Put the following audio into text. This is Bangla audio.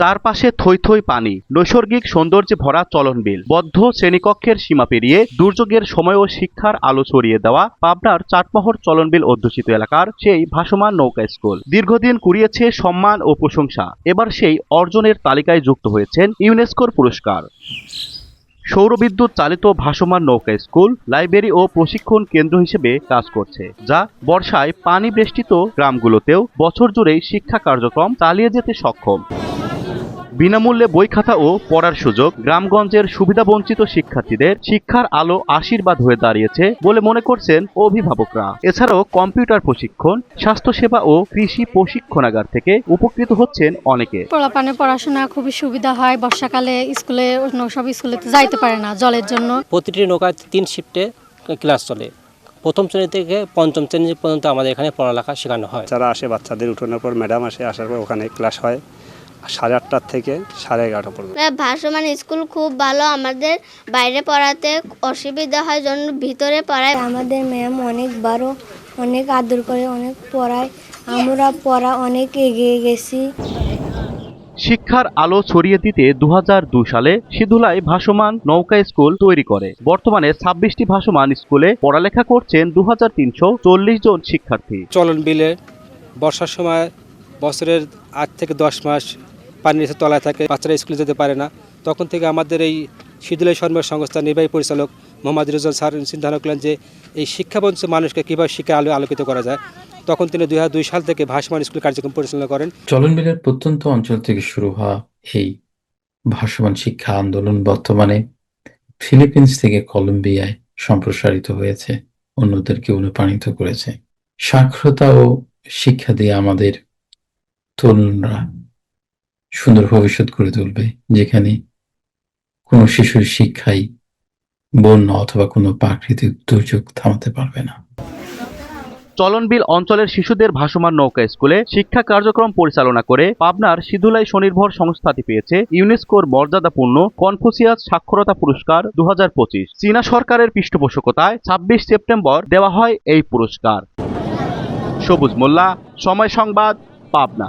চারপাশে থই থই পানি, নৈসর্গিক সৌন্দর্যে ভরা চলন বিল বদ্ধ শ্রেণীকক্ষের সীমা পেরিয়ে দুর্যোগের সময় ও শিক্ষার আলো ছড়িয়ে দেওয়া পাবনার চাটমোহর চলনবিল অধ্যুষিত এলাকার সেই ভাসমান নৌকা স্কুল। দীর্ঘদিন কুড়িয়েছে সম্মান ও প্রশংসা, এবার সেই অর্জনের তালিকায় যুক্ত হয়েছেন ইউনেস্কোর পুরস্কার। সৌরবিদ্যুৎ চালিত ভাসমান নৌকা স্কুল লাইব্রেরি ও প্রশিক্ষণ কেন্দ্র হিসেবে কাজ করছে, যা বর্ষায় পানি বেষ্টিত গ্রামগুলোতেও বছর জুড়েই শিক্ষা কার্যক্রম চালিয়ে যেতে সক্ষম। বিনামূল্যে বই খাতা ও পড়ার সুযোগ গ্রামগঞ্জের সুবিধাবঞ্চিত শিক্ষার্থীদের শিক্ষার আলো আশীর্বাদ হয়ে দাঁড়িয়েছে বলে মনে করছেন অভিভাবকরা। এছাড়াও কম্পিউটার প্রশিক্ষণ স্বাস্থ্যসেবা ও কৃষি প্রশিক্ষণাগার থেকে উপকৃত হচ্ছেন অনেকে। পোলাপানে পড়াশোনা খুবই সুবিধা হয় বর্ষাকালে স্কুলে সব স্কুলে তো যাইতে পারে না জলের জন্য। প্রতিটি নৌকায় তিন শিফটে ক্লাস চলে। প্রথম শ্রেণি থেকে পঞ্চম শ্রেণি পর্যন্ত আমাদের এখানে পড়ালেখা শেখানো হয়। যারা আসে বাচ্চাদের উঠানোর পর ম্যাডাম আসে আসার পর ওখানে ক্লাস হয়। সাড়ে আটটার থেকে সাড়ে এগারোটা পর্যন্ত। ভাসমান স্কুল খুব ভালো আমাদের বাইরে পড়াতে অসুবিধা হয় জন্য ভিতরে পড়ায়। আমাদের ম্যাম অনেক বড় অনেক আদর করে অনেক পড়ায়। আমরা পড়া অনেক এগিয়ে গেছি। শিক্ষার আলো ছড়িয়ে দিতে দু সালে সিধুলায় ভাসমান নৌকা স্কুল তৈরি করে। বর্তমানে ছাব্বিশটি ভাসমান স্কুলে পড়ালেখা করছেন দু হাজার তিনশো চল্লিশ জন শিক্ষার্থী। চলন বিলে বর্ষার সময় বছরের আট থেকে দশ মাস পানির নিচে তলায় থাকে, বাচ্চারা স্কুলে যেতে পারে না। তখন থেকে আমাদের এই শীতলাই সন্মান সংস্থার নির্বাহী পরিচালক মোহাম্মদ রিজাল স্যার চিন্তা করলেন যে, এই শিক্ষাবঞ্চিত মানুষকে কীভাবে শিক্ষা আলো আলোকিত করা যায়। তখন তিনি দুই সাল থেকে ভাসমান স্কুল কার্যক্রম পরিচালনা করেন। চলনবিলের প্রত্যন্ত অঞ্চল থেকে শুরু হওয়া এই ভাসমান শিক্ষা আন্দোলন বর্তমানে ফিলিপিন্স থেকে কলম্বিয়ায় সম্প্রসারিত হয়েছে, অন্যদেরকে অনুপ্রাণিত করেছে। সাক্ষরতা ও শিক্ষা দিয়ে আমাদের তরুণরা সুন্দর ভবিষ্যৎ গড়ে তুলবে, যেখানে কোনো শিশুর শিক্ষাই বন্যা অথবা কোনো প্রাকৃতিক দুর্যোগ থামাতে পারবে না। চলনবিল অঞ্চলের শিশুদের ভাসমান নৌকা স্কুলে শিক্ষা কার্যক্রম পরিচালনা করে পাবনার সিধুলাই স্বনির্ভর সংস্থাটি পেয়েছে ইউনেস্কোর মর্যাদাপূর্ণ কনফুসিয়াস সাক্ষরতা পুরস্কার দু হাজার পঁচিশ। চীনা সরকারের পৃষ্ঠপোষকতায় ছাব্বিশ সেপ্টেম্বর দেওয়া হয় এই পুরস্কার। সবুজ মোল্লা, সময় সংবাদ, পাবনা।